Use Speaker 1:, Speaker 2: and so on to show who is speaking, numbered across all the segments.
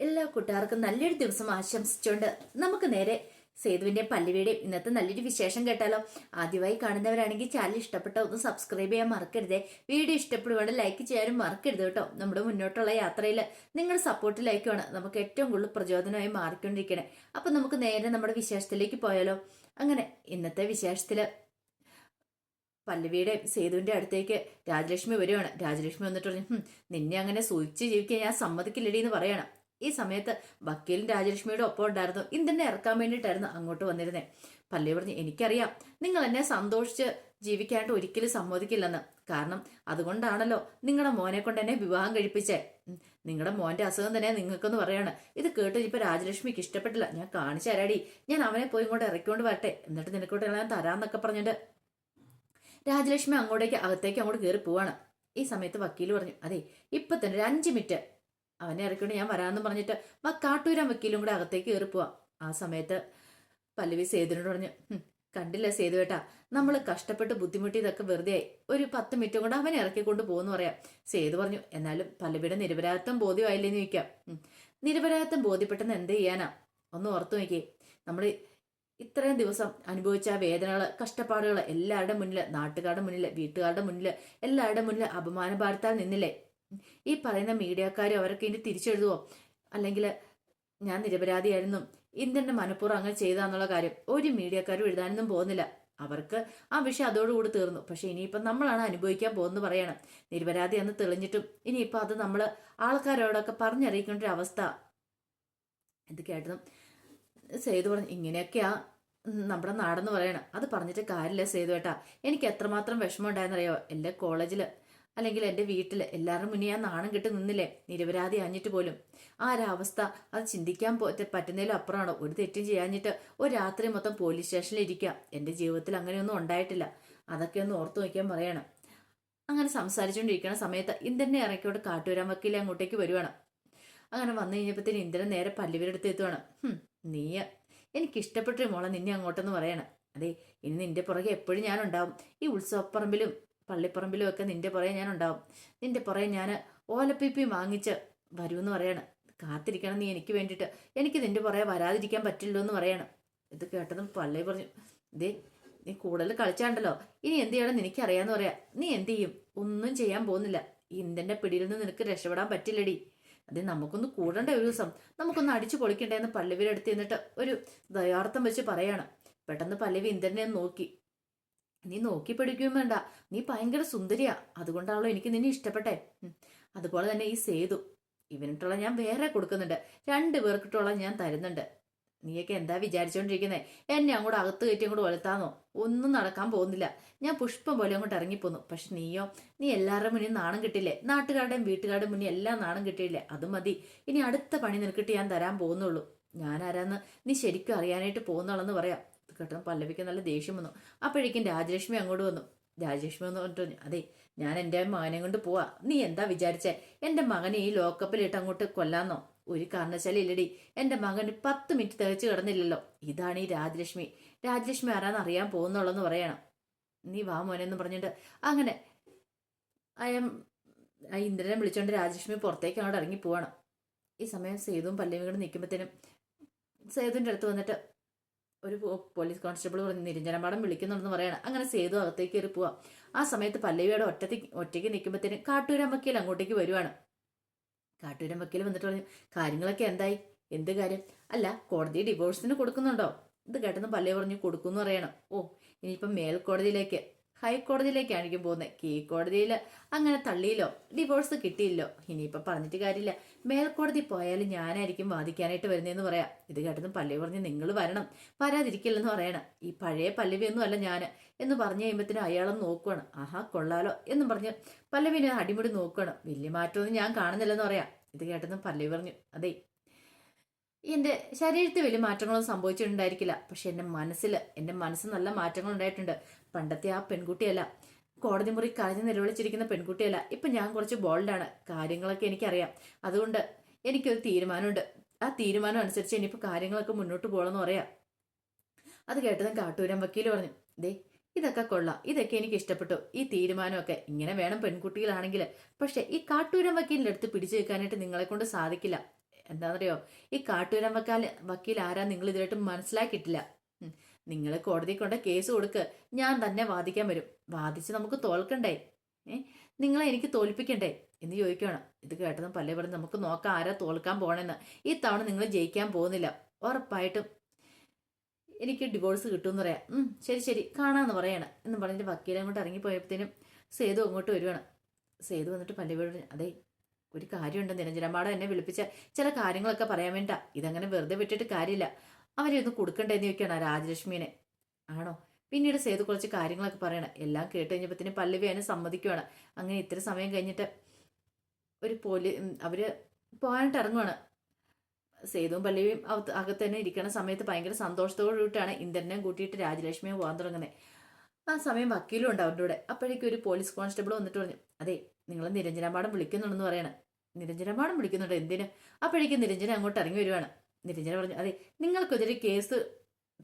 Speaker 1: എല്ലാ കൂട്ടുകാർക്കും നല്ലൊരു ദിവസം ആശംസിച്ചുകൊണ്ട് നമുക്ക് നേരെ സേതുവിന്റെ പല്ലുവിയുടെയും ഇന്നത്തെ നല്ലൊരു വിശേഷം കേട്ടാലോ. ആദ്യമായി കാണുന്നവരാണെങ്കിൽ ചാനൽ ഇഷ്ടപ്പെട്ട ഒന്ന് സബ്സ്ക്രൈബ് ചെയ്യാൻ മറക്കരുതേ. വീഡിയോ ഇഷ്ടപ്പെടുവാണെങ്കിൽ ലൈക്ക് ചെയ്യാനും മറക്കരുത് കേട്ടോ. നമ്മുടെ മുന്നോട്ടുള്ള യാത്രയിൽ നിങ്ങളുടെ സപ്പോർട്ടിലേക്കാണ് നമുക്ക് ഏറ്റവും കൂടുതൽ പ്രചോദനമായി മാറിക്കൊണ്ടിരിക്കണേ. അപ്പൊ നമുക്ക് നേരെ നമ്മുടെ വിശേഷത്തിലേക്ക് പോയാലോ. അങ്ങനെ ഇന്നത്തെ വിശേഷത്തിൽ പല്ലവിയുടെ സേതുവിന്റെ അടുത്തേക്ക് രാജലക്ഷ്മി വരുവാണ് രാജലക്ഷ്മി വന്നിട്ട് പറഞ്ഞു "ഹും, നിന്നെ അങ്ങനെ സൂക്ഷിച്ച് ജീവിക്കാൻ ഞാൻ സമ്മതിക്കില്ലടി എന്ന് പറയണം. ഈ സമയത്ത് വക്കീലും രാജലക്ഷ്മിയുടെ ഒപ്പം ഉണ്ടായിരുന്നു. ഇന്ദ്രനെ ഇറക്കാൻ വേണ്ടിയിട്ടായിരുന്നു അങ്ങോട്ട് വന്നിരുന്നത് പല്ലവി പറഞ്ഞു എനിക്കറിയാം. നിങ്ങൾ എന്നെ സന്തോഷിച്ച് ജീവിക്കാനായിട്ട് ഒരിക്കലും സമ്മതിക്കില്ലെന്ന്. കാരണം അതുകൊണ്ടാണല്ലോ നിങ്ങളുടെ മോനെ കൊണ്ട് എന്നെ വിവാഹം കഴിപ്പിച്ചേ. നിങ്ങളുടെ മോന്റെ അസുഖം തന്നെ നിങ്ങൾക്കെന്ന് പറയാണ്. ഇത് കേട്ട് ഇപ്പൊ രാജലക്ഷ്മിക്ക് ഇഷ്ടപ്പെട്ടില്ല. ഞാൻ കാണിച്ചു തരാടി. ഞാൻ അവനെ പോയി ഇങ്ങോട്ട് ഇറക്കിക്കൊണ്ട് വരട്ടെ. എന്നിട്ട് നിനക്കോട്ട് ഞാൻ തരാന്നൊക്കെ പറഞ്ഞിട്ട് രാജലക്ഷ്മി അങ്ങോട്ടേക്ക് അകത്തേക്ക് അങ്ങോട്ട് കയറി പോവാണ്. ഈ സമയത്ത് വക്കീൽ പറഞ്ഞു അതെ ഇപ്പൊ തന്നെ ഒരു അഞ്ച് മിനിറ്റ് അവനെ ഇറക്കിക്കൊണ്ട് ഞാൻ വരാമെന്ന് പറഞ്ഞിട്ട് വാ കാട്ടൂരാൻ വക്കീലും കൂടെ അകത്തേക്ക് കയറി പോവാ. ആ സമയത്ത് പല്ലവി സേതുവിനോട് പറഞ്ഞു കണ്ടില്ല സേതുവേട്ടാ നമ്മൾ കഷ്ടപ്പെട്ട് ബുദ്ധിമുട്ടിയതൊക്കെ വെറുതെ ആയി ഒരു പത്ത് മിനിറ്റും കൊണ്ട് അവനെ ഇറക്കിക്കൊണ്ട് പോകുന്നു പറയാം. സേതു പറഞ്ഞു എന്നാലും പല്ലവിയുടെ നിരപരാധിത്വം ബോധ്യമായില്ലെന്ന് ചോദിക്കാം. "ഉം, നിരപരാധിത്വം ബോധ്യപ്പെട്ടെന്ന് എന്ത് ചെയ്യാനാ? ഒന്ന് ഓർത്തു നോക്കിയേ. നമ്മൾ ഇത്രയും ദിവസം അനുഭവിച്ച വേദനകൾ കഷ്ടപ്പാടുകൾ എല്ലാവരുടെ മുന്നിൽ നാട്ടുകാരുടെ മുന്നിൽ വീട്ടുകാരുടെ മുന്നിൽ എല്ലാവരുടെ മുന്നിൽ അപമാനഭാരത്താൽ നിന്നില്ലേ? ഈ പറയുന്ന മീഡിയക്കാരും അവരൊക്കെ ഇനി തിരിച്ചെഴുതുവോ? അല്ലെങ്കിൽ ഞാൻ നിരപരാധിയായിരുന്നു. ഇന്ത്യന്റെ മനഃപൂർവം അങ്ങനെ ചെയ്താന്നുള്ള കാര്യം ഒരു മീഡിയക്കാരും എഴുതാനൊന്നും പോകുന്നില്ല. അവർക്ക് ആ വിഷയം അതോടുകൂടി തീർന്നു. പക്ഷെ ഇനിയിപ്പം നമ്മളാണ് അനുഭവിക്കാൻ പോകുന്നത് പറയണം. നിരപരാധി അന്ന് തെളിഞ്ഞിട്ടും ഇനിയിപ്പോൾ അത് നമ്മൾ ആൾക്കാരോടൊക്കെ പറഞ്ഞറിയിക്കേണ്ട ഒരു അവസ്ഥ ഇത് കേട്ടതും സേതു പറഞ്ഞു ഇങ്ങനെയൊക്കെയാ നമ്മുടെ നാടെന്ന് പറയണം. അത് പറഞ്ഞിട്ട് കാര്യമില്ല സേതു ഏട്ടാ എനിക്ക് എത്രമാത്രം വിഷമം ഉണ്ടായെന്നറിയോ? എന്റെ കോളേജിൽ അല്ലെങ്കിൽ എന്റെ വീട്ടിൽ എല്ലാവരും മുന്നേ ഞാൻ നാണം കെട്ട് നിന്നില്ലേ? നിരപരാധി അഞ്ഞിട്ട് പോലും. ആ ഒരവസ്ഥ അത് ചിന്തിക്കാൻ പറ്റുന്നതിലും അപ്പുറമാണോ. ഒരു തെറ്റും ചെയ്യാഞ്ഞിട്ട് ഒരു രാത്രി മൊത്തം പോലീസ് സ്റ്റേഷനിൽ ഇരിക്കാം എന്റെ ജീവിതത്തിൽ അങ്ങനെയൊന്നും ഉണ്ടായിട്ടില്ല. അതൊക്കെ ഒന്ന് ഓർത്തു നോക്കിയാൽ പറയണം. അങ്ങനെ സംസാരിച്ചുകൊണ്ടിരിക്കുന്ന സമയത്ത് ഇന്ദ്രനെ ഇറക്കിയോട് കാട്ടുവരാൻ വക്കീലെ അങ്ങോട്ടേക്ക് വരുവാണ്. അങ്ങനെ വന്നു കഴിഞ്ഞപ്പോഴത്തേന് ഇന്ദ്രൻ നേരെ പല്ലുവരെടുത്ത് എത്തുവാണ്. "ഹും, നീ എനിക്ക് ഇഷ്ടപ്പെട്ട മോളെ നിന്നെ അങ്ങോട്ടെന്ന് പറയണം. അതെ ഇനി നിന്റെ പുറകെ എപ്പോഴും ഞാനുണ്ടാവും. ഈ ഉത്സവപ്പറമ്പിലും പള്ളിപ്പറമ്പിലും ഒക്കെ നിന്റെ പുറകെ ഞാനുണ്ടാവും. നിന്റെ പുറകെ ഞാൻ ഓലപ്പിപ്പി വാങ്ങിച്ച് വരുമെന്ന് പറയാണ്. കാത്തിരിക്കണം നീ എനിക്ക് വേണ്ടിയിട്ട്. എനിക്ക് നിന്റെ പുറകെ വരാതിരിക്കാൻ പറ്റില്ലോ എന്ന് പറയണം. ഇത് കേട്ടതും പള്ളി പറഞ്ഞു ദേ നീ കൂടുതൽ കളിച്ചാണ്ടല്ലോ. ഇനി എന്ത് ചെയ്യണം നിനക്ക് അറിയാന്ന് പറയാ. നീ എന്ത് ചെയ്യും? ഒന്നും ചെയ്യാൻ പോകുന്നില്ല. ഈ ഇന്ത്യന്റെ പിടിയിൽ നിന്ന് നിനക്ക് രക്ഷപ്പെടാൻ പറ്റില്ലടി. അത് നമുക്കൊന്ന് കൂടണ്ട ഒരു ദിവസം. നമുക്കൊന്ന് അടിച്ചു പൊളിക്കണ്ടേ എന്ന് പല്ലവിയുടെ അടുത്ത് നിന്നിട്ട് ഒരു ദയാർത്ഥം വെച്ച് പറയാണ്. പെട്ടെന്ന് പല്ലവി ഇന്ദ്രനെ നോക്കി. നീ നോക്കി പിടിക്കുകയും വേണ്ട. നീ ഭയങ്കര സുന്ദരിയാ. അതുകൊണ്ടാണല്ലോ എനിക്ക് നിന്നെ ഇഷ്ടപ്പെട്ടെ. അതുപോലെ തന്നെ ഈ സേതു. ഇവനിട്ടുള്ള ഞാൻ വേറെ കൊടുക്കുന്നുണ്ട്. രണ്ടു പേർക്കിട്ടുള്ള ഞാൻ തരുന്നുണ്ട്. നീയൊക്കെ എന്താ വിചാരിച്ചോണ്ടിരിക്കുന്നേ? എന്നെ അങ്ങോട്ട് അകത്ത് കയറ്റി അങ്ങോട്ട് വലുത്താന്നോ ഒന്നും നടക്കാൻ പോകുന്നില്ല. ഞാൻ പുഷ്പം പോലെ അങ്ങോട്ട് ഇറങ്ങിപ്പോന്നു. പക്ഷെ നീയോ നീ എല്ലാവരുടെ മുന്നിൽ നാണം കിട്ടില്ലേ? നാട്ടുകാരുടെയും വീട്ടുകാരുടെയും മുന്നിൽ എല്ലാം നാണം കിട്ടിയില്ലേ? അത് മതി. ഇനി അടുത്ത പണി നിനക്കിട്ട് ഞാൻ തരാൻ പോകുന്നുള്ളൂ. ഞാൻ ആരാന്ന് നീ ശരിക്കും അറിയാനായിട്ട് പോകുന്നുള്ളെന്ന് പറയാം. ഇത് കേട്ടോ പല്ലവിക്ക് നല്ല ദേഷ്യം വന്നു. അപ്പോഴേക്കും രാജലക്ഷ്മി അങ്ങോട്ട് വന്നു. രാജലക്ഷ്മി എന്ന് പറഞ്ഞു, അതെ ഞാൻ എന്റെ മകനെ കൊണ്ട് പോവാ. നീ എന്താ വിചാരിച്ചേ? എന്റെ മകനെ ഈ ലോക്കപ്പിലിട്ട് അങ്ങോട്ട് കൊല്ലാന്നോ? ഒരു കാരണശാലും ഇല്ലടി എന്റെ മകൻ പത്ത് മിനിറ്റ് തികച്ചു കിടന്നില്ലല്ലോ. ഇതാണ് ഈ രാജലക്ഷ്മി. രാജലക്ഷ്മി ആരാന്ന് അറിയാൻ പോകുന്നുള്ളെന്ന് പറയണം. നീ വാ മോനെ എന്ന് പറഞ്ഞിട്ട് അങ്ങനെ അയം ഇന്ദ്രനെ വിളിച്ചോണ്ട് രാജലക്ഷ്മി പുറത്തേക്ക് അങ്ങോട്ട് ഇറങ്ങി പോവാണ്. ഈ സമയം സേതുവും പല്ലവിയും കൂടെ നിൽക്കുമ്പോഴത്തേനും സേതുവിന്റെ അടുത്ത് വന്നിട്ട് ഒരു പോലീസ് കോൺസ്റ്റബിൾ പറഞ്ഞ് നിരഞ്ജനമാടം വിളിക്കുന്നുണ്ടെന്ന് പറയണം. അങ്ങനെ സേതു അകത്തേക്ക് കയറി പോവാം. ആ സമയത്ത് പല്ലവിയുടെ ഒറ്റത്തേക്ക് ഒറ്റയ്ക്ക് നിൽക്കുമ്പോഴത്തേനും കാട്ടൂരം വക്കീൽ അങ്ങോട്ടേക്ക് വരുവാണ്. കാട്ടൂരം വക്കീൽ വന്നിട്ട് പറഞ്ഞു കാര്യങ്ങളൊക്കെ എന്തായി? എന്ത് കാര്യം? അല്ല കോടതി ഡിവോഴ്സിന് കൊടുക്കുന്നുണ്ടോ? ഇത് കേട്ടെന്ന് പല്ലവി പറഞ്ഞു കൊടുക്കുമെന്ന് പറയണം. ഓ ഇനിയിപ്പം മേൽക്കോടതിയിലേക്ക് ഹൈക്കോടതിയിലേക്കായിരിക്കും പോകുന്നത്. കീഴ്ക്കോടതിയിൽ അങ്ങനെ തള്ളിയില്ലോ ഡിവോഴ്സ് കിട്ടിയില്ലോ ഇനിയിപ്പം പറഞ്ഞിട്ട് കാര്യമില്ല. മേൽക്കോടതി പോയാലും ഞാനായിരിക്കും വാദിക്കാനായിട്ട് വരുന്നതെന്ന് പറയാം. ഇത് കേട്ടതും പല്ലവി പറഞ്ഞ് നിങ്ങൾ വരണം വരാതിരിക്കില്ലെന്ന് പറയണം. ഈ പഴയ പല്ലവിയൊന്നും അല്ല ഞാൻ എന്ന് പറഞ്ഞു കഴിയുമ്പോഴത്തേനും അയാളെ നോക്കുവാണ്. ആഹാ കൊള്ളാലോ എന്നും പറഞ്ഞ് പല്ലവിനെ അടിമുടി നോക്കുകയാണ് വലിയ മാറ്റമൊന്നും ഞാൻ കാണുന്നില്ലെന്ന് പറയാം. ഇത് കേട്ടതും പല്ലവി പറഞ്ഞു. അതെ എന്റെ ശരീരത്തിൽ വലിയ മാറ്റങ്ങളൊന്നും സംഭവിച്ചിട്ടുണ്ടായിരിക്കില്ല. പക്ഷെ എന്റെ മനസ്സിൽ എന്റെ മനസ്സിൽ നല്ല മാറ്റങ്ങൾ ഉണ്ടായിട്ടുണ്ട്. പണ്ടത്തെ ആ പെൺകുട്ടിയല്ല. കോടതി മുറി കരഞ്ഞ് നിലവിളിച്ചിരിക്കുന്ന പെൺകുട്ടിയല്ല. ഇപ്പം ഞാൻ കുറച്ച് ബോൾഡാണ്. കാര്യങ്ങളൊക്കെ എനിക്കറിയാം. അതുകൊണ്ട് എനിക്കൊരു തീരുമാനമുണ്ട്. ആ തീരുമാനം അനുസരിച്ച് ഇനിയിപ്പോൾ കാര്യങ്ങളൊക്കെ മുന്നോട്ട് പോകണമെന്ന് പറയാം. അത് കേട്ടതും കാട്ടൂരം വക്കീൽ പറഞ്ഞു ദേ ഇതൊക്കെ കൊള്ളാം. ഇതൊക്കെ എനിക്ക് ഇഷ്ടപ്പെട്ടു. ഈ തീരുമാനമൊക്കെ ഇങ്ങനെ വേണം പെൺകുട്ടികളാണെങ്കിൽ. പക്ഷെ ഈ കാട്ടൂരം വക്കീലിന്റെ അടുത്ത് പിടിച്ചു വെക്കാനായിട്ട് നിങ്ങളെ കൊണ്ട് സാധിക്കില്ല. എന്താണെന്നറിയോ? ഈ കാട്ടൂരം വക്കാൽ വക്കീൽ ആരാ നിങ്ങൾ ഇതിലായിട്ട് മനസ്സിലാക്കിയിട്ടില്ല നിങ്ങൾ കോടതി കൊണ്ട് കേസ് കൊടുക്ക്. ഞാൻ തന്നെ വാദിക്കാൻ വരും. വാദിച്ച് നമുക്ക് തോൽക്കണ്ടേ? ഏ? നിങ്ങളെ എനിക്ക് തോൽപ്പിക്കണ്ടേ? എന്ന് ചോദിക്കുകയാണ് ഇത് കേട്ടതും പല്ലേ പറഞ്ഞ് നമുക്ക് നോക്കാം ആരാ തോൽക്കാൻ പോകണമെന്ന് ഈ തവണ നിങ്ങൾ ജയിക്കാൻ പോകുന്നില്ല. ഉറപ്പായിട്ടും എനിക്ക് ഡിവോഴ്സ് കിട്ടുമെന്ന് പറയാം. ശരി ശരി. കാണാമെന്ന് പറയണം. എന്ന് പറഞ്ഞിട്ട് വക്കീലെ അങ്ങോട്ട് ഇറങ്ങിപ്പോയപ്പോഴത്തേനും സേതു അങ്ങോട്ട് വരുവാണ്. സേതു വന്നിട്ട് പല്ലവിയോട് അതെ ഒരു കാര്യമുണ്ട്. നിരഞ്ജനമ്മാടെ എന്നെ വിളിപ്പിച്ച ചില കാര്യങ്ങളൊക്കെ പറയാൻ വേണ്ട ഇതങ്ങനെ വെറുതെ വിട്ടിട്ട് കാര്യമില്ല. അവരെ ഒന്ന് കൊടുക്കണ്ടേന്ന് ചോദിക്കണം രാജലക്ഷ്മീനെ. ആണോ? പിന്നീട് സേതു കുറച്ച് കാര്യങ്ങളൊക്കെ പറയണം. എല്ലാം കേട്ട് കഴിഞ്ഞപ്പോഴത്തേനും പല്ലവി അതിനെ സമ്മതിക്കുവാണ്. അങ്ങനെ ഇത്ര സമയം കഴിഞ്ഞിട്ട് ഒരു പോലീ അവർ പോകാനായിട്ട് ഇറങ്ങുവാണ്. സേതുവും പല്ലവിയും അകത്ത് തന്നെ ഇരിക്കുന്ന സമയത്ത് ഭയങ്കര സന്തോഷത്തോടു കൂടിയിട്ടാണ് ഇന്ദ്രനെയും കൂട്ടിയിട്ട് രാജലക്ഷ്മിയെ പോകാൻ തുടങ്ങുന്നത് ആ സമയം വക്കീലും ഉണ്ട് അവരുടെ കൂടെ. അപ്പോഴേക്കും ഒരു പോലീസ് കോൺസ്റ്റബിൾ വന്നിട്ട് പറഞ്ഞു അതെ നിങ്ങൾ നിരഞ്ജനമാടം വിളിക്കുന്നുണ്ടെന്ന് പറയണം. നിരഞ്ജനമാടം വിളിക്കുന്നുണ്ട്? എന്തിന്? അപ്പോഴേക്കും നിരഞ്ജന അങ്ങോട്ട് ഇറങ്ങി വരുവാണ്. നിരഞ്ജന പറഞ്ഞു അതെ നിങ്ങൾക്കെതിരെ കേസ്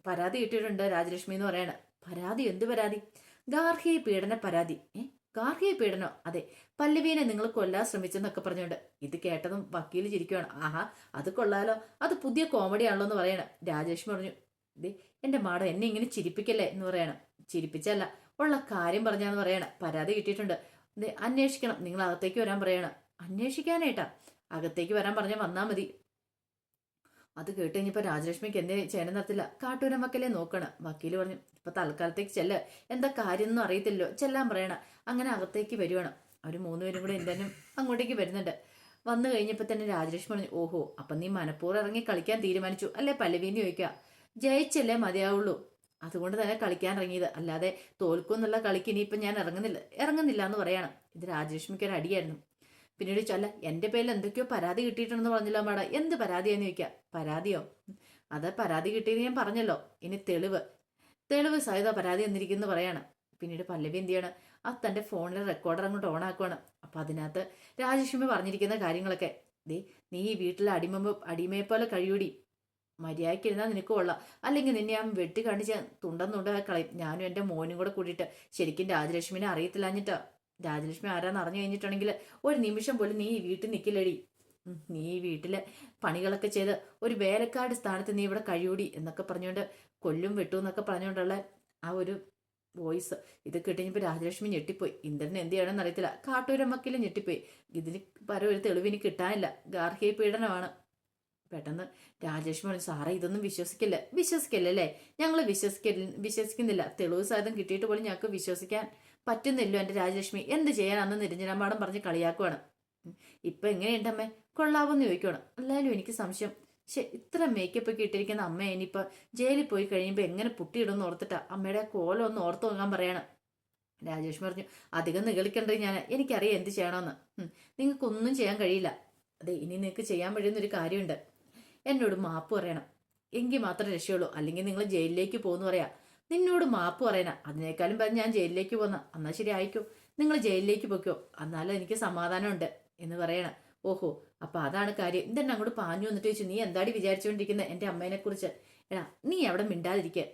Speaker 1: പരാതി കിട്ടിയിട്ടുണ്ട് രാജലക്ഷ്മി എന്ന് പറയണ. പരാതി? എന്ത് പരാതി? ഗാർഹിക പീഡന പരാതി. ഏ? ഗാർഹിക പീഡനം? അതെ പല്ലവീനെ നിങ്ങൾ കൊല്ലാൻ ശ്രമിച്ചെന്നൊക്കെ പറഞ്ഞുകൊണ്ട്. ഇത് കേട്ടതും വക്കീൽ ചിരിക്കുകയാണ് ആഹാ അത് കൊള്ളാലോ. അത് പുതിയ കോമഡി ആണല്ലോ എന്ന് പറയണം. രാജലക്ഷ്മി പറഞ്ഞു ദേ എന്റെ മാഡം എന്നെ ഇങ്ങനെ ചിരിപ്പിക്കല്ലേ? എന്ന് പറയണം. ചിരിപ്പിച്ചല്ല ഉള്ള കാര്യം പറഞ്ഞാന്ന് പറയണം. പരാതി കിട്ടിയിട്ടുണ്ട്. അന്വേഷിക്കണം. നിങ്ങൾ അകത്തേക്ക് വരാൻ പറയണം. അന്വേഷിക്കാനായിട്ടാ? അകത്തേക്ക് വരാൻ പറഞ്ഞാൽ വന്നാൽ മതി. അത് കേട്ട് കഴിഞ്ഞപ്പോൾ രാജലക്ഷ്മിക്ക് എന്തേ ചേനം നടത്തില്ല. കാട്ടൂരം വക്കലെ നോക്കണം. വക്കീൽ പറഞ്ഞു ഇപ്പൊ തൽക്കാലത്തേക്ക് ചെല്ല്. എന്താ കാര്യമൊന്നും അറിയത്തില്ലോ ചെല്ലാൻ പറയണം. അങ്ങനെ അകത്തേക്ക് വരുവാണ്. അവർ മൂന്നുപേരും കൂടെ എന്തായാലും അങ്ങോട്ടേക്ക് വരുന്നുണ്ട്. വന്നു കഴിഞ്ഞപ്പോൾ തന്നെ രാജലക്ഷ്മി പറഞ്ഞു ഓഹോ അപ്പം നീ മനഃപൂർവം ഇറങ്ങി കളിക്കാൻ തീരുമാനിച്ചു. അല്ലേ പല്ലവീന്ന് ചോദിക്കുക ജയിച്ചല്ലേ മതിയാവുള്ളൂ. അതുകൊണ്ട് തന്നെ കളിക്കാൻ ഇറങ്ങിയത്. അല്ലാതെ തോൽക്കും എന്നുള്ള കളിക്ക് ഇനിയിപ്പം ഞാൻ ഇറങ്ങുന്നില്ല. ഇറങ്ങുന്നില്ല എന്ന് പറയണം. ഇത് രാജലക്ഷ്മിക്ക് ഒരു അടിയായിരുന്നു. പിന്നീട് ചൊല്ല എന്റെ പേരിൽ എന്തൊക്കെയോ പരാതി കിട്ടിയിട്ടുണ്ടെന്ന് പറഞ്ഞല്ലോ മാഡം എന്ത് പരാതിയാന്ന് ചോദിക്കുക പരാതിയോ? അത് പരാതി കിട്ടിയെന്ന് ഞാൻ പറഞ്ഞല്ലോ. ഇനി തെളിവ്. തെളിവ് സഹിത പരാതി എന്നിരിക്കുന്നു പറയാണ്. പിന്നീട് പല്ലവി എന്ത് ചെയ്യണം? ആ തന്റെ ഫോണിലെ റെക്കോർഡർ അങ്ങോട്ട് ഓൺ ആക്കുവാണ്. അപ്പം അതിനകത്ത് രാജേഷ്മി പറഞ്ഞിരിക്കുന്ന കാര്യങ്ങളൊക്കെ. ദേ നീ ഈ വീട്ടിലെ അടിമ അടിമയെ പോലെ കഴിയൂടി. മര്യാദയ്ക്ക് ഇരുന്നാൽ നിനക്ക് കൊള്ളാം. അല്ലെങ്കിൽ നിന്നെ ഞാൻ വെട്ടി കാണിച്ച് തുണ്ടെന്നുണ്ടാക്കളയും ഞാനും എന്റെ മോനും കൂടെ കൂടിയിട്ട് ശരിക്കും രാജലക്ഷ്മിനെ അറിയത്തില്ലാഞ്ഞിട്ടാ. രാജലക്ഷ്മി ആരാന്ന് അറിഞ്ഞു കഴിഞ്ഞിട്ടുണ്ടെങ്കിൽ ഒരു നിമിഷം പോലും നീ ഈ വീട്ടിൽ നിൽക്കില്ലടി നീ ഈ വീട്ടിലെ പണികളൊക്കെ ചെയ്ത് ഒരു വേലക്കാട് സ്ഥാനത്ത് നീ ഇവിടെ കഴിയൂടി എന്നൊക്കെ പറഞ്ഞുകൊണ്ട് കൊല്ലും വെട്ടു എന്നൊക്കെ പറഞ്ഞുകൊണ്ടുള്ള ആ ഒരു വോയിസ് ഇത് കിട്ടിയപ്പോൾ രാജലക്ഷ്മി ഞെട്ടിപ്പോയി. ഇന്ദ്രൻ എന്ത് ചെയ്യണമെന്ന് അറിയത്തില്ല. കാട്ടൂരമ്മക്കിലും ഞെട്ടിപ്പോയി. ഇതിന് പരം ഒരു തെളിവിന് കിട്ടാനില്ല. ഗാർഹിക പീഡനമാണ്. പെട്ടെന്ന് രാജേഷ് പറഞ്ഞു സാറേ ഇതൊന്നും വിശ്വസിക്കില്ല? വിശ്വസിക്കില്ല അല്ലേ? ഞങ്ങൾ വിശ്വസിക്കില്ല വിശ്വസിക്കുന്നില്ല. തെളിവ് സാധനം കിട്ടിയിട്ട് പോലും ഞങ്ങൾക്ക് വിശ്വസിക്കാൻ പറ്റുന്നില്ലോ എന്റെ രാജലക്ഷ്മി. എന്ത് ചെയ്യാനാന്ന് നിരഞ്ജനമാടം പറഞ്ഞ് കളിയാക്കുവാണ്. ഇപ്പൊ എങ്ങനെയുണ്ടമ്മേ കൊള്ളാവെന്ന് ചോദിക്കണം അല്ലാലും എനിക്ക് സംശയം. ഇത്ര മേക്കപ്പ് ഒക്കെ ഇട്ടിരിക്കുന്ന അമ്മ ഇനിയിപ്പോൾ ജയിലിൽ പോയി കഴിയുമ്പോൾ എങ്ങനെ പുട്ടിയിടുമെന്ന് ഓർത്തിട്ടാ അമ്മയുടെ കോലം ഒന്ന് ഓർത്ത് നോക്കാൻ പറയണം. രാജേഷ് പറഞ്ഞു അധികം നികളിക്കണ്ടത് ഞാൻ എനിക്കറിയാം എന്ത് ചെയ്യണമെന്ന്. നിങ്ങൾക്കൊന്നും ചെയ്യാൻ കഴിയില്ല. അതെ ഇനി നിങ്ങൾക്ക് ചെയ്യാൻ കഴിയുന്നൊരു കാര്യമുണ്ട്. എന്നോട് മാപ്പ് പറയണം. എങ്കിൽ മാത്രമേ രക്ഷയുള്ളൂ. അല്ലെങ്കിൽ നിങ്ങൾ ജയിലിലേക്ക് പോകുന്നു പറയാം. നിന്നോട് മാപ്പ് പറയണ. അതിനേക്കാളും പറഞ്ഞ് ഞാൻ ജയിലിലേക്ക് പോന്ന. എന്നാൽ ശരി ആയിക്കോ. നിങ്ങൾ ജയിലിലേക്ക് പൊയ്ക്കോ. എന്നാലും എനിക്ക് സമാധാനമുണ്ട് എന്ന് പറയണം. ഓഹോ അപ്പൊ അതാണ് കാര്യം. ഇതെന്നെ അങ്ങോട്ട് പാഞ്ഞു വന്നിട്ട് ചോദിച്ചു നീ എന്താടി വിചാരിച്ചുകൊണ്ടിരിക്കുന്നത് എന്റെ അമ്മേനെ കുറിച്ച് എടാ നീ അവിടെ മിണ്ടാതിരിക്കുക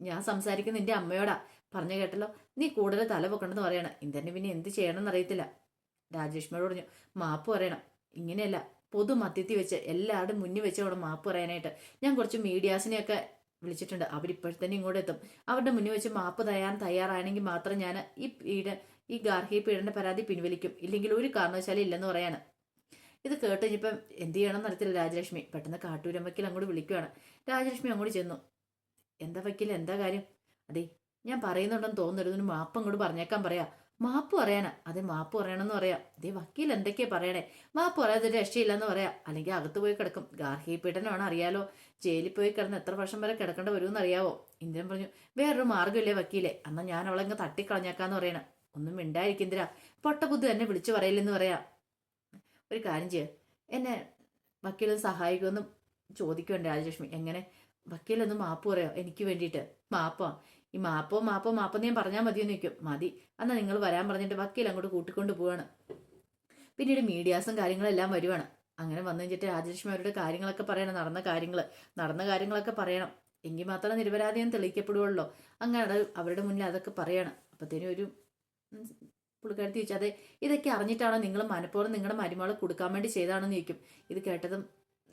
Speaker 1: ഞാൻ സംസാരിക്കുന്ന നിന്റെ അമ്മയോടാ. പറഞ്ഞു കേട്ടല്ലോ? നീ കൂടുതൽ തല പൊക്കണ്ടെന്ന് പറയണം. ഇന്ദ്രനെ പിന്നെ എന്ത് ചെയ്യണമെന്ന് അറിയത്തില്ല. രാജേഷ്മയോട് പറഞ്ഞു മാപ്പ് പറയണം. ഇങ്ങനെയല്ല പൊതു മധ്യത്തിൽ വെച്ച് എല്ലാവരുടെ മുന്നിൽ വെച്ച് അവിടെ മാപ്പ് പറയാനായിട്ട്. ഞാൻ കുറച്ച് മീഡിയാസിനെയൊക്കെ വിളിച്ചിട്ടുണ്ട്. അവരിപ്പോഴത്തന്നെ ഇങ്ങോട്ട് എത്തും അവരുടെ മുന്നിൽ വെച്ച് മാപ്പ് തയ്യാൻ തയ്യാറാണെങ്കിൽ മാത്രം ഞാൻ ഈ പീഡ ഈ ഗാർഹിക പീഡന പരാതി പിൻവലിക്കും. ഇല്ലെങ്കിൽ ഒരു കാരണവശാലും ഇല്ലെന്ന് പറയാണ്. ഇത് കേട്ട് ഇനിയിപ്പം എന്ത് ചെയ്യണം അറിയത്തില്ല രാജലക്ഷ്മി. പെട്ടെന്ന് കാട്ടൂരം വക്കീൽ അങ്ങോട്ട് വിളിക്കുകയാണ് രാജലക്ഷ്മി അങ്ങോട്ട് ചെന്നു. എന്താ വക്കീൽ? എന്താ കാര്യം? അതെ ഞാൻ പറയുന്നുണ്ടെന്ന് തോന്നരുത് മാപ്പ് അങ്ങോട്ട് പറഞ്ഞേക്കാൻ പറയാ. മാപ്പ് പറയാനാ അതെ മാപ്പ് പറയണമെന്ന് പറയാം. ഇതേ വക്കീൽ എന്തൊക്കെയാ പറയണേ? മാപ്പ് പറയാതെ രക്ഷയില്ലെന്ന് പറയാം. അല്ലെങ്കിൽ അകത്ത് പോയി കിടക്കും. ഗാർഹിക പീഡനമാണ് അറിയാലോ. ജയിലിൽ പോയി കിടന്ന് എത്ര വർഷം വരെ കിടക്കേണ്ട വരുമെന്ന് അറിയാവോ ഇന്ദ്രൻ പറഞ്ഞു വേറൊരു മാർഗമില്ലേ വക്കീലെ? അന്നാ ഞാൻ അവളെ അങ്ങ് തട്ടിക്കളഞ്ഞേക്കാന്ന് പറയണം. ഒന്നും മിണ്ടായിരിക്കും മിണ്ടായിരിക്കുന്നില്ല പൊട്ടബുദ്ധി എന്നെ വിളിച്ചു പറയില്ലെന്ന് പറയാം. ഒരു കാര്യം ചെയ്യ. എന്നെ വക്കീൽ സഹായിക്കുമെന്നും ചോദിക്കുന്നുണ്ട് രാജലക്ഷ്മി. എങ്ങനെ? വക്കീലൊന്ന് മാപ്പ് പറയോ. എനിക്ക് വേണ്ടിയിട്ട്. മാപ്പോ. ഈ മാപ്പോ മാപ്പോ മാപ്പോ ഞാൻ പറഞ്ഞാൽ മതിയെന്ന് നിൽക്കും മതി. എന്നാൽ നിങ്ങൾ വരാൻ പറഞ്ഞിട്ട് വക്കീൽ അങ്ങോട്ട് കൂട്ടിക്കൊണ്ട് പോവാണ്. പിന്നീട് മീഡിയാസും കാര്യങ്ങളെല്ലാം വരുവാണ്. അങ്ങനെ വന്നു കഴിഞ്ഞിട്ട് രാജലക്ഷ്മി അവരുടെ കാര്യങ്ങളൊക്കെ പറയണം നടന്ന കാര്യങ്ങൾ നടന്ന കാര്യങ്ങളൊക്കെ പറയണം. എങ്കിൽ മാത്രമേ നിരപരാധിയും തെളിയിക്കപ്പെടുകയുള്ളൂ അങ്ങനെ അവരുടെ മുന്നിൽ അതൊക്കെ പറയണം. അപ്പത്തേനും ഒരു പുള്ളിക്കാരത്തി ചോദിച്ചു അതെ ഇതൊക്കെ അറിഞ്ഞിട്ടാണോ നിങ്ങൾ മനഃപൂർവം നിങ്ങളുടെ മരുമകളെ കൊടുക്കാൻ വേണ്ടി ചെയ്താണെന്ന് ചോദിക്കും. ഇത് കേട്ടതും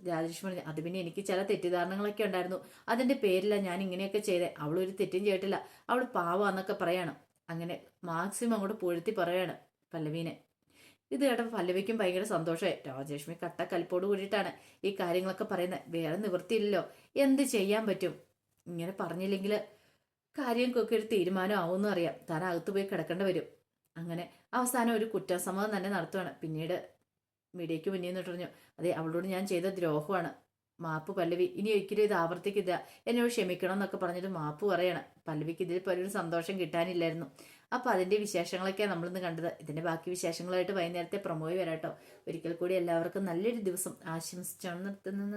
Speaker 1: രാജലക്ഷ്മി പറഞ്ഞു അത് പിന്നെ എനിക്ക് ചില തെറ്റിദ്ധാരണകളൊക്കെ ഉണ്ടായിരുന്നു. അതിന്റെ പേരില ഞാൻ ഇങ്ങനെയൊക്കെ ചെയ്തേ. അവളൊരു തെറ്റും ചെയ്തിട്ടില്ല. അവൾ പാവാന്നൊക്കെ പറയാണ്. അങ്ങനെ മാക്സിമം അങ്ങോട്ട് പൊഴുത്തി പറയാണ് പല്ലവീനെ. ഇത് കേട്ടപ്പോൾ പല്ലവിക്കും ഭയങ്കര സന്തോഷമായി. രാജലക്ഷ്മി കട്ട കൽപ്പോട് കൂടിയിട്ടാണ് ഈ കാര്യങ്ങളൊക്കെ പറയുന്നത്. വേറെ നിവൃത്തിയില്ലല്ലോ. എന്ത് ചെയ്യാൻ പറ്റും? ഇങ്ങനെ പറഞ്ഞില്ലെങ്കിൽ കാര്യങ്ങൾക്കൊക്കെ ഒരു തീരുമാനം ആവുമെന്ന് അറിയാം. താൻ അകത്ത് പോയി കിടക്കേണ്ടി വരും. അങ്ങനെ അവസാനം ഒരു കുറ്റസമ്മതം തന്നെ നടത്തുവാണ്. പിന്നീട് മീഡിയയ്ക്ക് മുന്നിൽ നിന്ന് പറഞ്ഞു അതെ അവളോട് ഞാൻ ചെയ്ത ദ്രോഹമാണ്. മാപ്പ് പല്ലവി ഇനി ഒരിക്കലും ഇത് ആവർത്തിക്കില്ല. എന്നോട് ക്ഷമിക്കണം എന്നൊക്കെ പറഞ്ഞിട്ട് മാപ്പ് പറയണം. പല്ലവിക്ക് ഇതിൽ പോലെ ഒരു സന്തോഷം കിട്ടാനില്ലായിരുന്നു. അപ്പോൾ അതിന്റെ വിശേഷങ്ങളൊക്കെയാണ് നമ്മളിന്ന് കണ്ടത്. ഇതിന്റെ ബാക്കി വിശേഷങ്ങളായിട്ട് വൈകുന്നേരത്തെ പ്രൊമോയി വരാട്ടോ. ഒരിക്കൽ കൂടി എല്ലാവർക്കും നല്ലൊരു ദിവസം ആശംസിച്ചാണ് നിർത്തുന്നത്